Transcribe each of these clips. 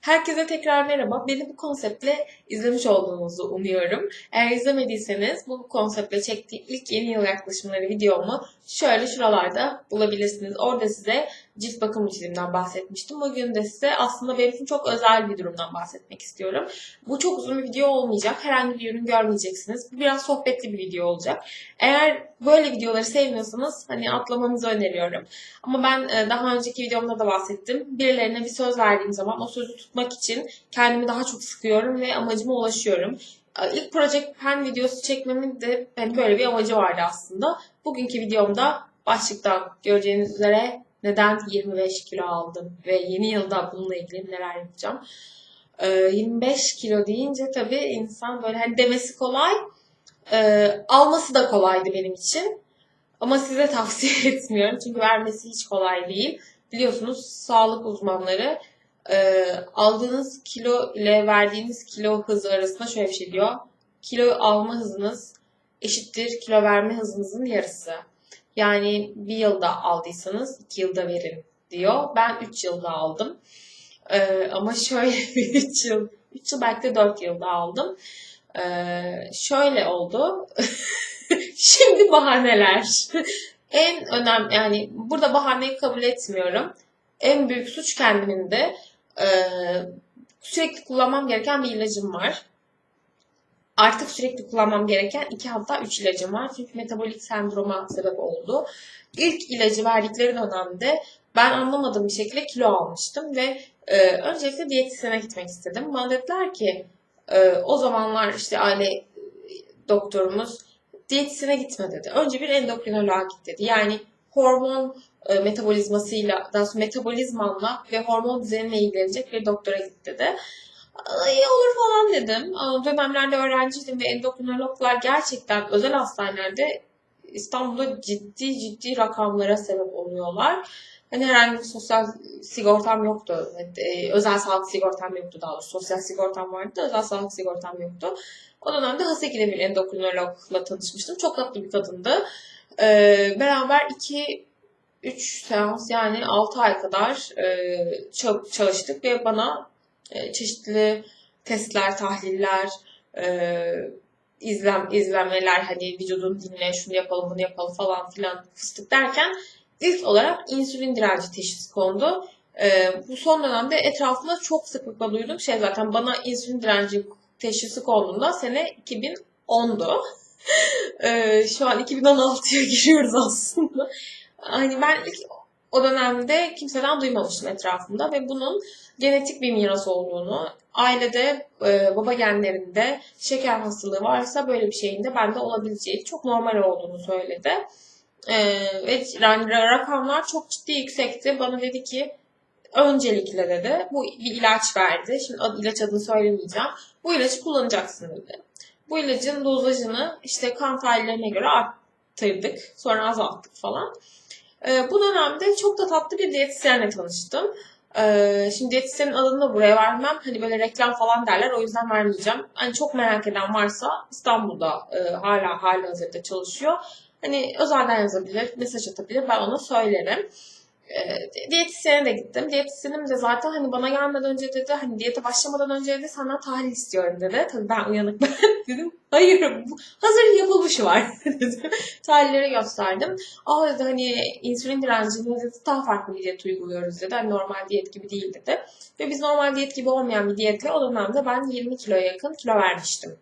Herkese tekrar merhaba. Beni bu konseptle izlemiş olduğunuzu umuyorum. Eğer izlemediyseniz bu konseptle çektiğim ilk yeni yıl yaklaşımları videomu şöyle şuralarda bulabilirsiniz. Orada size cilt bakım rutinimden bahsetmiştim. Bugün de size aslında benim için çok özel bir durumdan bahsetmek istiyorum. Bu çok uzun bir video olmayacak. Herhangi bir ürün görmeyeceksiniz. Bu biraz sohbetli bir video olacak. Eğer böyle videoları sevmiyorsanız hani atlamanızı öneriyorum. Ama ben e, daha önceki videomda da bahsettim. Birilerine bir söz verdiğim zaman o sözü tutmak için kendimi daha çok sıkıyorum ve amacıma ulaşıyorum. E, İlk Project Pen videosu çekmemin de hani böyle bir amacı vardı aslında. Bugünkü videomda başlıktan göreceğiniz üzere neden 25 kilo aldım ve yeni yılda bununla ilgili neler yapacağım. E, 25 kilo deyince tabii insan böyle hani demesi kolay, e, alması da kolaydı benim için. Ama size tavsiye etmiyorum çünkü vermesi hiç kolay değil. Biliyorsunuz sağlık uzmanları e, aldığınız kilo ile verdiğiniz kilo hızı arasında şöyle bir şey diyor. Kilo alma hızınız eşittir kilo verme hızınızın yarısı. Yani bir yılda aldıysanız iki yılda verin diyor. Ben üç yılda aldım. E, ama şöyle bir üç yıl, üç yıl belki de dört yılda aldım. E, şöyle oldu. Şimdi bahaneler. en önemli yani burada bahaneyi kabul etmiyorum. En büyük suç kendimin de e, sürekli kullanmam gereken bir ilacım var. Artık sürekli kullanmam gereken iki hatta üç ilacım var. Çünkü metabolik sendroma sebep oldu. İlk ilacı verdikleri dönemde ben anlamadığım bir şekilde kilo almıştım ve e, öncelikle diyetisyene gitmek istedim. Bana dediler ki e, o zamanlar işte aile doktorumuz diyetisyene gitme dedi. Önce bir endokrinoloğa git dedi. Yani hormon e, metabolizmasıyla, daha sonra metabolizmanla ve hormon düzenine ilgilenecek bir doktora git dedi. "Aa, İyi olur falan dedim. Dönemlerde öğrenciydim ve endokrinologlar gerçekten özel hastanelerde İstanbul'da ciddi ciddi rakamlara sebep oluyorlar. Hani herhangi bir sosyal sigortam yoktu. E, özel sağlık sigortam yoktu daha doğrusu. Sosyal sigortam vardı da özel sağlık sigortam yoktu. O dönemde Haseki'de bir endokrinologla tanışmıştım. Çok tatlı bir kadındı. Ee, beraber 2-3 seans yani 6 ay kadar e, çalıştık ve bana e, çeşitli testler, tahliller, e, izlem, izlenmeler hani vücudun dinle şunu yapalım bunu yapalım falan filan fıstık derken ilk olarak insülin direnci teşhisi kondu. E, bu son dönemde etrafımda çok sıklıkla duyduğum şey zaten bana insülin direnci teşhisi konduğunda sene 2010'du. Ee, şu an 2016'ya giriyoruz aslında. Hani ben ilk o dönemde kimseden duymamıştım etrafımda ve bunun genetik bir miras olduğunu, ailede e, baba genlerinde şeker hastalığı varsa böyle bir şeyin de bende olabileceği çok normal olduğunu söyledi. Ee, ve yani rakamlar çok ciddi yüksekti. Bana dedi ki öncelikle dedi bu bir ilaç verdi. Şimdi ad- ilaç adını söylemeyeceğim. Bu ilacı kullanacaksın dedi. Bu ilacın dozajını işte kan tahlillerine göre arttırdık. Sonra azalttık falan. Ee, bu dönemde çok da tatlı bir diyetisyenle tanıştım. Ee, şimdi diyetisyenin adını da buraya vermem. Hani böyle reklam falan derler. O yüzden vermeyeceğim. Hani çok merak eden varsa İstanbul'da e, hala hali hazırda çalışıyor. Hani özelden yazabilir, mesaj atabilir. Ben ona söylerim. E, diyetisyene de gittim. Diyetisyenim de zaten hani bana gelmeden önce dedi hani diyete başlamadan önce dedi senden tahlil istiyorum dedi. Tabii ben uyanık ben dedim hayır hazır yapılmışı var dedim. Tahlilleri gösterdim. Aa dedi hani insülin direncinde dedi daha farklı bir diyet uyguluyoruz dedi. Hani normal diyet gibi değil dedi. Ve biz normal diyet gibi olmayan bir diyetle o dönemde ben 20 kiloya yakın kilo vermiştim.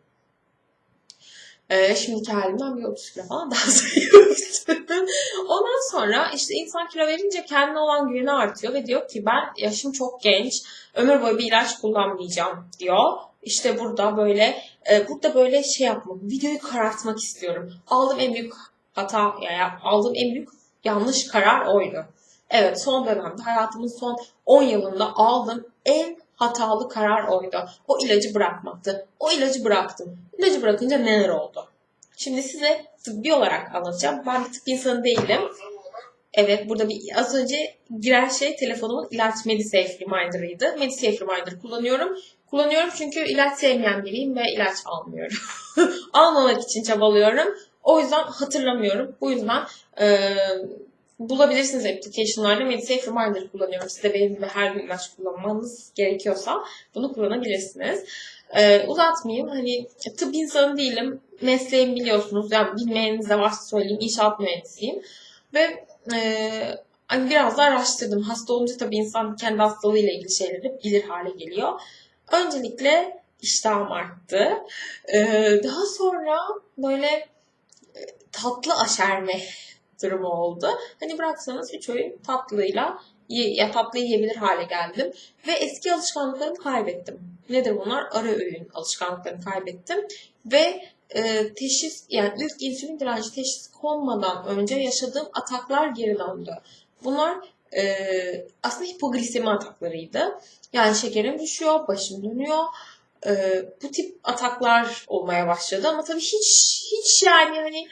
Ee, şimdiki halimden bir 30 kilo falan daha zayıftım. Ondan sonra işte insan kilo verince kendine olan güveni artıyor ve diyor ki ben yaşım çok genç, ömür boyu bir ilaç kullanmayacağım diyor. İşte burada böyle e, burada böyle şey yapmak, videoyu karartmak istiyorum. Aldığım en büyük hata yani aldığım en büyük yanlış karar oydu. Evet son dönemde hayatımın son 10 yılında aldığım en hatalı karar oydu. O ilacı bırakmaktı. O ilacı bıraktım. İlacı bırakınca neler oldu? Şimdi size tıbbi olarak anlatacağım. Ben bir tıbbi insanı değilim. Evet burada bir az önce giren şey telefonumun ilaç MediSafe Reminder'ıydı. MediSafe Reminder kullanıyorum. Kullanıyorum çünkü ilaç sevmeyen biriyim ve ilaç almıyorum. Almamak için çabalıyorum. O yüzden hatırlamıyorum. Bu yüzden e, bulabilirsiniz application'larda. Medisafe Reminder kullanıyorum. Siz de benim gibi her gün ilaç kullanmanız gerekiyorsa bunu kullanabilirsiniz. Ee, uzatmayayım. Hani tıp insanı değilim. Mesleğimi biliyorsunuz. Yani bilmeyeniniz de varsa söyleyeyim. İnşaat mühendisiyim. Ve e, hani biraz da araştırdım. Hasta olunca tabii insan kendi hastalığıyla ilgili şeyleri bilir hale geliyor. Öncelikle iştahım arttı. Ee, daha sonra böyle e, tatlı aşerme durumu oldu. Hani bıraksanız 3 öğün tatlıyla ya tatlı yiyebilir hale geldim. Ve eski alışkanlıklarımı kaybettim. Nedir bunlar? Ara öğün alışkanlıklarını kaybettim. Ve e, teşhis yani ilk insülin direnci teşhis konmadan önce yaşadığım ataklar geri döndü. Bunlar e, aslında hipoglisemi ataklarıydı. Yani şekerim düşüyor, başım dönüyor. E, bu tip ataklar olmaya başladı ama tabii hiç hiç yani hani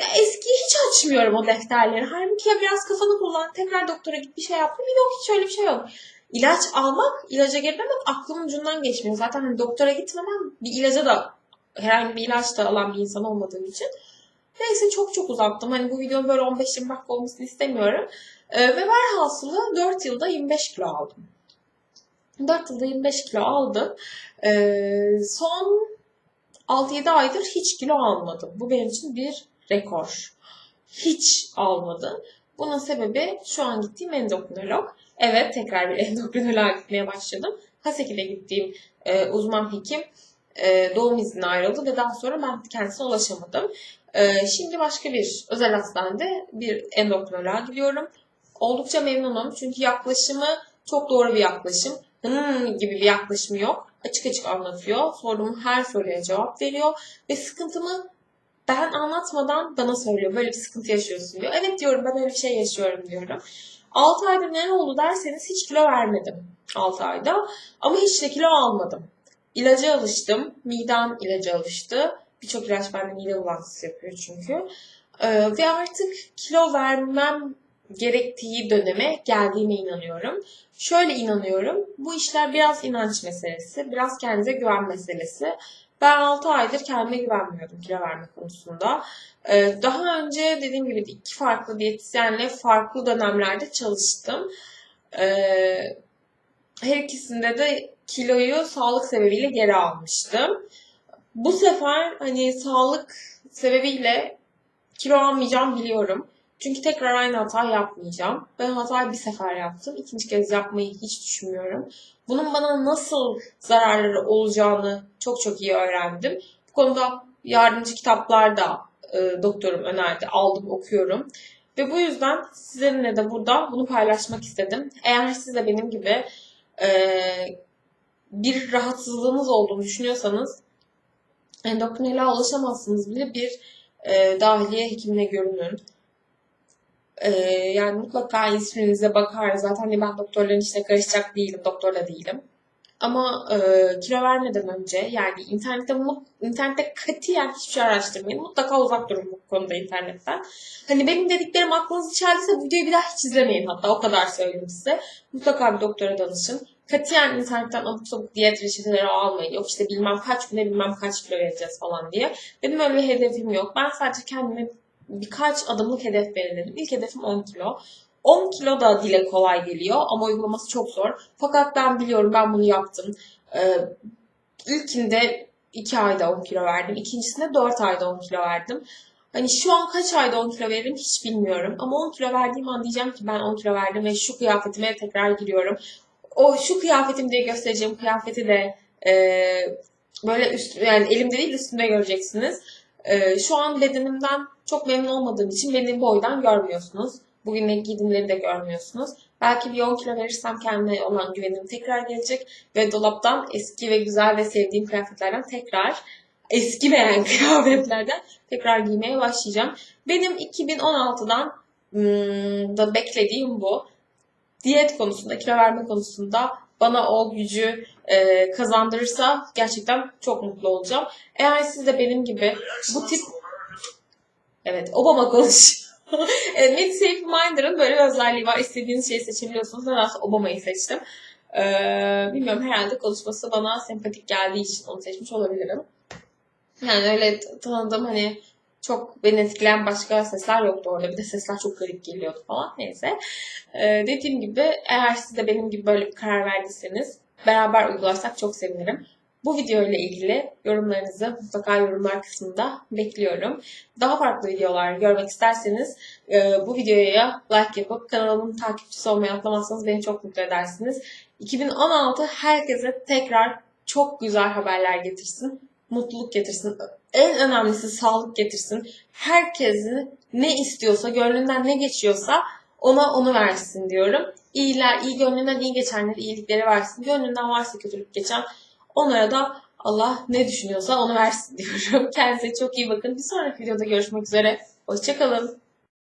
eski hiç açmıyorum o defterleri. Halbuki ya biraz kafanı kullan, tekrar doktora git bir şey yap. Bir yok hiç öyle bir şey yok. İlaç almak, ilaca geri dönmek aklımın ucundan geçmiyor. Zaten hani doktora gitmemem bir ilaca da herhangi bir ilaç da alan bir insan olmadığım için. Neyse çok çok uzattım. Hani bu videonun böyle 15-20 dakika olmasını istemiyorum. Ee, ve velhasılı 4 yılda 25 kilo aldım. 4 yılda 25 kilo aldım. Ee, son 6-7 aydır hiç kilo almadım. Bu benim için bir rekor. Hiç almadım. Bunun sebebi şu an gittiğim endokrinolog. Evet tekrar bir endokrinoloğa gitmeye başladım. Haseki'de gittiğim e, uzman hekim e, doğum iznine ayrıldı ve daha sonra ben kendisine ulaşamadım. E, şimdi başka bir özel hastanede bir endokrinoloğa gidiyorum. Oldukça memnunum çünkü yaklaşımı çok doğru bir yaklaşım. Hmm gibi bir yaklaşımı yok. Açık açık anlatıyor. Sorduğum her soruya cevap veriyor ve sıkıntımı ben anlatmadan bana söylüyor. Böyle bir sıkıntı yaşıyorsun diyor. Evet diyorum ben öyle bir şey yaşıyorum diyorum. 6 ayda ne oldu derseniz hiç kilo vermedim 6 ayda. Ama hiç de kilo almadım. İlaca alıştım. Midem ilaca alıştı. Birçok ilaç bende mide bulantısı yapıyor çünkü. Ee, ve artık kilo vermem gerektiği döneme geldiğime inanıyorum. Şöyle inanıyorum. Bu işler biraz inanç meselesi. Biraz kendinize güven meselesi. Ben 6 aydır kendime güvenmiyordum kilo verme konusunda. Ee, daha önce dediğim gibi iki farklı diyetisyenle farklı dönemlerde çalıştım. Ee, her ikisinde de kiloyu sağlık sebebiyle geri almıştım. Bu sefer hani sağlık sebebiyle kilo almayacağım biliyorum. Çünkü tekrar aynı hata yapmayacağım. Ben hatayı bir sefer yaptım. İkinci kez yapmayı hiç düşünmüyorum. Bunun bana nasıl zararları olacağını çok çok iyi öğrendim. Bu konuda yardımcı kitaplar da e, doktorum önerdi. Aldım, okuyorum. Ve bu yüzden sizinle de burada bunu paylaşmak istedim. Eğer siz de benim gibi e, bir rahatsızlığınız olduğunu düşünüyorsanız endokrinoloğa ulaşamazsınız bile bir e, dahiliye hekimine görünün. E, yani mutlaka insülinize bakar. Zaten hani ben doktorların işine karışacak değilim. Doktor da değilim. Ama e, kilo vermeden önce yani internette mut, internette katiyen hiçbir şey araştırmayın. Mutlaka uzak durun bu konuda internetten. Hani benim dediklerim aklınızı çeldiyse videoyu bir daha hiç izlemeyin hatta o kadar söyleyeyim size. Mutlaka bir doktora danışın. Katiyen internetten abuk sabuk diyet reçeteleri almayın. Yok işte bilmem kaç güne bilmem kaç kilo vereceğiz falan diye. Benim öyle bir hedefim yok. Ben sadece kendime birkaç adımlık hedef belirledim. İlk hedefim 10 kilo. 10 kilo da dile kolay geliyor ama uygulaması çok zor. Fakat ben biliyorum ben bunu yaptım. Ee, ilkinde 2 ayda 10 kilo verdim. İkincisinde 4 ayda 10 kilo verdim. Hani şu an kaç ayda 10 kilo veririm hiç bilmiyorum. Ama 10 kilo verdiğim an diyeceğim ki ben 10 kilo verdim ve şu kıyafetime tekrar giriyorum. O şu kıyafetim diye göstereceğim kıyafeti de e, böyle üst, yani elimde değil üstümde göreceksiniz. E, şu an bedenimden çok memnun olmadığım için beni boydan görmüyorsunuz. Bugün giydiğimleri de görmüyorsunuz. Belki bir 10 kilo verirsem kendime olan güvenim tekrar gelecek ve dolaptan eski ve güzel ve sevdiğim kıyafetlerden tekrar eskimeyen kıyafetlerden tekrar giymeye başlayacağım. Benim 2016'dan hmm, da beklediğim bu. Diyet konusunda, kilo verme konusunda bana o gücü e, kazandırırsa gerçekten çok mutlu olacağım. Eğer siz de benim gibi bu tip Evet, Obama konuşuyor. e, MedSafe Minder'ın böyle bir özelliği var. İstediğiniz şeyi seçebiliyorsunuz. Nedense Obama'yı seçtim. Ee, bilmiyorum herhalde konuşması bana sempatik geldiği için onu seçmiş olabilirim. Yani öyle tanıdığım hani çok beni etkileyen başka sesler yoktu orada. Bir de sesler çok garip geliyordu falan. Neyse. Ee, dediğim gibi eğer siz de benim gibi böyle bir karar verdiyseniz beraber uygularsak çok sevinirim. Bu video ile ilgili yorumlarınızı mutlaka yorumlar kısmında bekliyorum. Daha farklı videolar görmek isterseniz e, bu videoya like yapıp kanalımın takipçisi olmayı atlamazsanız beni çok mutlu edersiniz. 2016 herkese tekrar çok güzel haberler getirsin. Mutluluk getirsin. En önemlisi sağlık getirsin. Herkesin ne istiyorsa, gönlünden ne geçiyorsa ona onu versin diyorum. İyiler, iyi gönlünden iyi geçenleri iyilikleri versin. Gönlünden varsa kötülük geçen onlara da Allah ne düşünüyorsa onu versin diyorum. Kendinize çok iyi bakın. Bir sonraki videoda görüşmek üzere. Hoşçakalın.